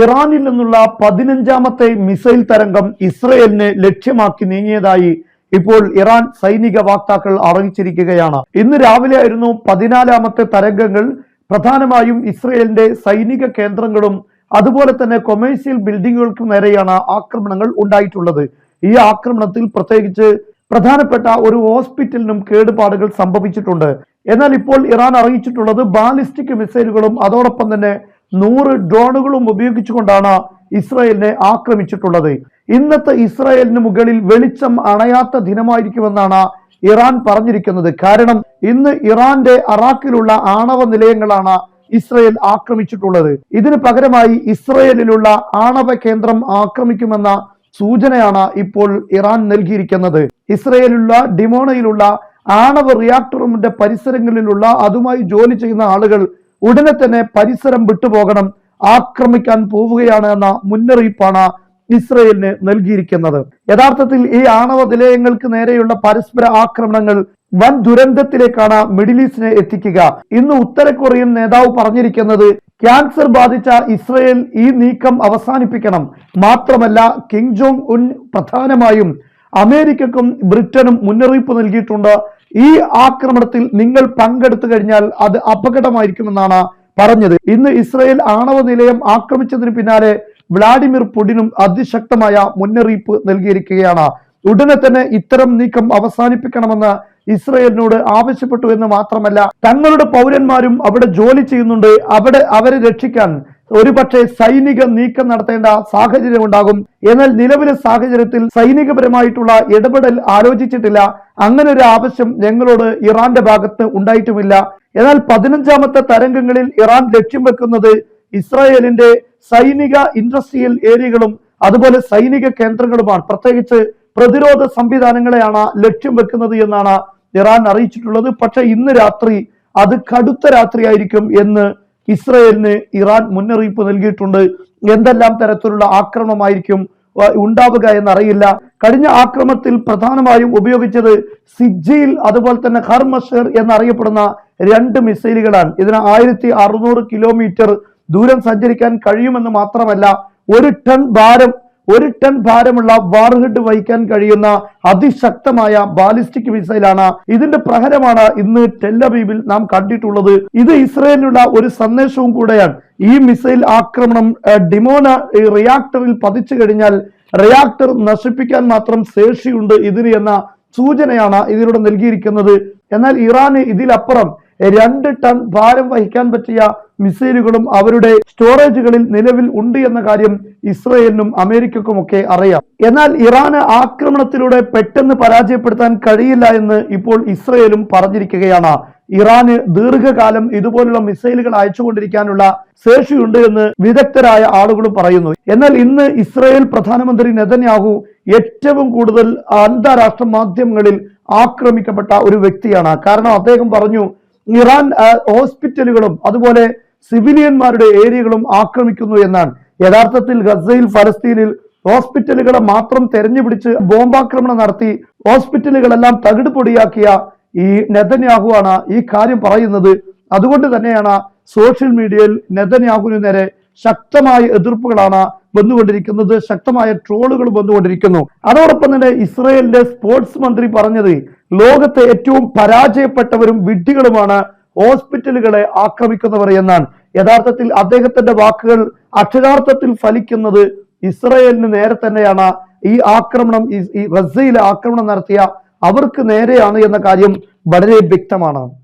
ഇറാനിൽ നിന്നുള്ള പതിനഞ്ചാമത്തെ മിസൈൽ തരംഗം ഇസ്രയേലിനെ ലക്ഷ്യമാക്കി നീങ്ങിയതായി ഇപ്പോൾ ഇറാൻ സൈനിക വാക്താക്കൾ അറിയിച്ചിരിക്കുകയാണ്. ഇന്ന് രാവിലെ ആയിരുന്നു പതിനാലാമത്തെ തരംഗങ്ങൾ. പ്രധാനമായും ഇസ്രയേലിന്റെ സൈനിക കേന്ദ്രങ്ങളും അതുപോലെ തന്നെ കൊമേഴ്സ്യൽ ബിൽഡിങ്ങുകൾക്കും നേരെയാണ് ആക്രമണങ്ങൾ ഉണ്ടായിട്ടുള്ളത്. ഈ ആക്രമണത്തിൽ പ്രത്യേകിച്ച് പ്രധാനപ്പെട്ട ഒരു ഹോസ്പിറ്റലിനും കേടുപാടുകൾ സംഭവിച്ചിട്ടുണ്ട്. എന്നാൽ ഇപ്പോൾ ഇറാൻ അറിയിച്ചിട്ടുള്ളത് ബാലിസ്റ്റിക് മിസൈലുകളും അതോടൊപ്പം തന്നെ നൂറ് ഡ്രോണുകളും ഉപയോഗിച്ചുകൊണ്ടാണ് ഇസ്രായേലിനെ ആക്രമിച്ചിട്ടുള്ളത്. ഇന്നത്തെ ഇസ്രായേലിന് മുകളിൽ വെളിച്ചം അണയാത്ത ദിനമായിരിക്കുമെന്നാണ് ഇറാൻ പറഞ്ഞിരിക്കുന്നത്. കാരണം ഇന്ന് ഇറാന്റെ അറാഖിലുള്ള ആണവ നിലയങ്ങളാണ് ഇസ്രയേൽ ആക്രമിച്ചിട്ടുള്ളത്. ഇതിന് പകരമായി ഇസ്രയേലിലുള്ള ആണവ കേന്ദ്രം ആക്രമിക്കുമെന്ന സൂചനയാണ് ഇപ്പോൾ ഇറാൻ നൽകിയിരിക്കുന്നത്. ഇസ്രയേലിലുള്ള ഡിമോണയിലുള്ള ആണവ റിയാക്ടറിന്റെ പരിസരങ്ങളിലുള്ള അതുമായി ജോലി ചെയ്യുന്ന ആളുകൾ ഉടനെ തന്നെ പരിസരം വിട്ടുപോകണം ആക്രമിക്കാൻ പോവുകയാണ് എന്ന മുന്നറിയിപ്പാണ് ഇസ്രയേലിന് നൽകിയിരിക്കുന്നത്. യഥാർത്ഥത്തിൽ ഈ ആണവ നിലയങ്ങൾക്ക് നേരെയുള്ള പരസ്പര ആക്രമണങ്ങൾ വൻ ദുരന്തത്തിലേക്കാണ് മിഡിൽ ഈസ്റ്റിനെ എത്തിക്കുക. ഇന്ന് ഉത്തര കൊറിയൻ നേതാവ് പറഞ്ഞിരിക്കുന്നത് ക്യാൻസർ ബാധിച്ച ഇസ്രയേൽ ഈ നീക്കം അവസാനിപ്പിക്കണം. മാത്രമല്ല കിങ് ജോങ് ഉൻ പ്രധാനമായും അമേരിക്കക്കും ബ്രിട്ടനും മുന്നറിയിപ്പ് നൽകിയിട്ടുണ്ട്. ഈ ആക്രമണത്തിൽ നിങ്ങൾ പങ്കെടുത്തു കഴിഞ്ഞാൽ അത് അപകടമായിരിക്കുമെന്നാണ് പറഞ്ഞത്. ഇന്ന് ഇസ്രയേൽ ആണവ നിലയം ആക്രമിച്ചതിന് പിന്നാലെ വ്ളാഡിമിർ പുടിനും അതിശക്തമായ മുന്നറിയിപ്പ് നൽകിയിരിക്കുകയാണ്. ഉടനെ തന്നെ ഇത്തരം നീക്കം അവസാനിപ്പിക്കണമെന്ന് ഇസ്രയേലിനോട് ആവശ്യപ്പെട്ടു എന്ന് മാത്രമല്ല തങ്ങളുടെ പൗരന്മാരും അവിടെ ജോലി ചെയ്യുന്നുണ്ട്. അവിടെ അവരെ രക്ഷിക്കാൻ ഒരുപക്ഷെ സൈനിക നീക്കം നടത്തേണ്ട സാഹചര്യം ഉണ്ടാകും. എന്നാൽ നിലവിലെ സാഹചര്യത്തിൽ സൈനികപരമായിട്ടുള്ള ഇടപെടൽ ആലോചിച്ചിട്ടില്ല. അങ്ങനെ ഒരു ആവശ്യം ഞങ്ങളോട് ഇറാന്റെ ഭാഗത്ത് ഉണ്ടായിട്ടുമില്ല. എന്നാൽ പതിനഞ്ചാമത്തെ തരംഗങ്ങളിൽ ഇറാൻ ലക്ഷ്യം വെക്കുന്നത് ഇസ്രായേലിന്റെ സൈനിക ഇൻഡസ്ട്രിയൽ ഏരിയകളും അതുപോലെ സൈനിക കേന്ദ്രങ്ങളുമാണ്. പ്രത്യേകിച്ച് പ്രതിരോധ സംവിധാനങ്ങളെയാണ് ലക്ഷ്യം വെക്കുന്നത് എന്നാണ് ഇറാൻ അറിയിച്ചിട്ടുള്ളത്. പക്ഷെ ഇന്ന് രാത്രി അത് കടുത്ത രാത്രിയായിരിക്കും എന്ന് ഇസ്രയേലിന് ഇറാൻ മുന്നറിയിപ്പ് നൽകിയിട്ടുണ്ട്. എന്തെല്ലാം തരത്തിലുള്ള ആക്രമണമായിരിക്കും ഉണ്ടാവുക എന്നറിയില്ല. കഴിഞ്ഞ ആക്രമണത്തിൽ പ്രധാനമായും ഉപയോഗിച്ചത് സിജിയിൽ അതുപോലെ തന്നെ ഹർമഷർ എന്നറിയപ്പെടുന്ന രണ്ട് മിസൈലുകളാണ്. ഇതിന് ആയിരത്തി അറുന്നൂറ് കിലോമീറ്റർ ദൂരം സഞ്ചരിക്കാൻ കഴിയുമെന്ന് മാത്രമല്ല ഒരു ടൺ ഭാരം ഒരു ടൺ ഭാരമുള്ള വാർഹെഡ് വഹിക്കാൻ കഴിയുന്ന അതിശക്തമായ ബാലിസ്റ്റിക് മിസൈലാണ് ഇതിന്റെ പ്രഹരമാണ് ഇന്ന് ടെല്ലബീബിൽ നാം കണ്ടിട്ടുള്ളത്. ഇത് ഇസ്രയേലിനുള്ള ഒരു സന്ദേശവും കൂടെയാണ്. ഈ മിസൈൽ ആക്രമണം ഡിമോന റിയാക്ടറിൽ പതിച്ചു കഴിഞ്ഞാൽ റിയാക്ടർ നശിപ്പിക്കാൻ മാത്രം ശേഷിയുണ്ട് ഇതിന് എന്ന സൂചനയാണ് ഇതിലൂടെ നൽകിയിരിക്കുന്നത്. എന്നാൽ ഇറാന് ഇതിലപ്പുറം രണ്ട് ടൺ ഭാരം വഹിക്കാൻ പറ്റിയ മിസൈലുകളും അവരുടെ സ്റ്റോറേജുകളിൽ നിലവിൽ ഉണ്ട് എന്ന കാര്യം ഇസ്രയേലിനും അമേരിക്കക്കുമൊക്കെ അറിയാം. എന്നാൽ ഇറാന് ആക്രമണത്തിലൂടെ പെട്ടെന്ന് പരാജയപ്പെടുത്താൻ കഴിയില്ല എന്ന് ഇപ്പോൾ ഇസ്രയേലും പറഞ്ഞിരിക്കുകയാണ്. ഇറാന് ദീർഘകാലം ഇതുപോലുള്ള മിസൈലുകൾ അയച്ചുകൊണ്ടിരിക്കാനുള്ള ശേഷിയുണ്ട് എന്ന് വിദഗ്ധരായ ആളുകളും പറയുന്നു. എന്നാൽ ഇന്ന് ഇസ്രയേൽ പ്രധാനമന്ത്രി നെതന്യാഹു ഏറ്റവും കൂടുതൽ അന്താരാഷ്ട്ര മാധ്യമങ്ങളിൽ ആക്രമിക്കപ്പെട്ട ഒരു വ്യക്തിയാണ്. കാരണം അദ്ദേഹം പറഞ്ഞു ഇറാൻ ഹോസ്പിറ്റലുകളും അതുപോലെ സിവിലിയന്മാരുടെ ഏരിയകളും ആക്രമിക്കുന്നു എന്നാണ്. യഥാർത്ഥത്തിൽ ഗസയിൽ ഫലസ്തീനിൽ ഹോസ്പിറ്റലുകളെ മാത്രം തെരഞ്ഞുപിടിച്ച് ബോംബാക്രമണം നടത്തി ഹോസ്പിറ്റലുകളെല്ലാം തകിട് പൊടിയാക്കിയ ഈ നെതന്യാഹു ആണ് ഈ കാര്യം പറയുന്നത്. അതുകൊണ്ട് തന്നെയാണ് സോഷ്യൽ മീഡിയയിൽ നെതന്യാഹുവിന് നേരെ ശക്തമായ എതിർപ്പുകളാണ് വന്നുകൊണ്ടിരിക്കുന്നത്. ശക്തമായ ട്രോളുകൾ വന്നുകൊണ്ടിരിക്കുന്നു. അതോടൊപ്പം തന്നെ ഇസ്രയേലിന്റെ സ്പോർട്സ് മന്ത്രി പറഞ്ഞത് ലോകത്തെ ഏറ്റവും പരാജയപ്പെട്ടവരും വിഡ്ഢികളുമാണ് ഹോസ്പിറ്റലുകളെ ആക്രമിക്കുന്നവർ എന്നാണ്. യഥാർത്ഥത്തിൽ അദ്ദേഹത്തിന്റെ വാക്കുകൾ അക്ഷരാർത്ഥത്തിൽ ഫലിക്കുന്നത് ഇസ്രയേലിന് നേരെ തന്നെയാണ്. ഈ ആക്രമണം ഈ- ഗസയിലെ ആക്രമണം നടത്തിയ അവർക്ക് നേരെയാണ് എന്ന കാര്യം വളരെ വ്യക്തമാണ്.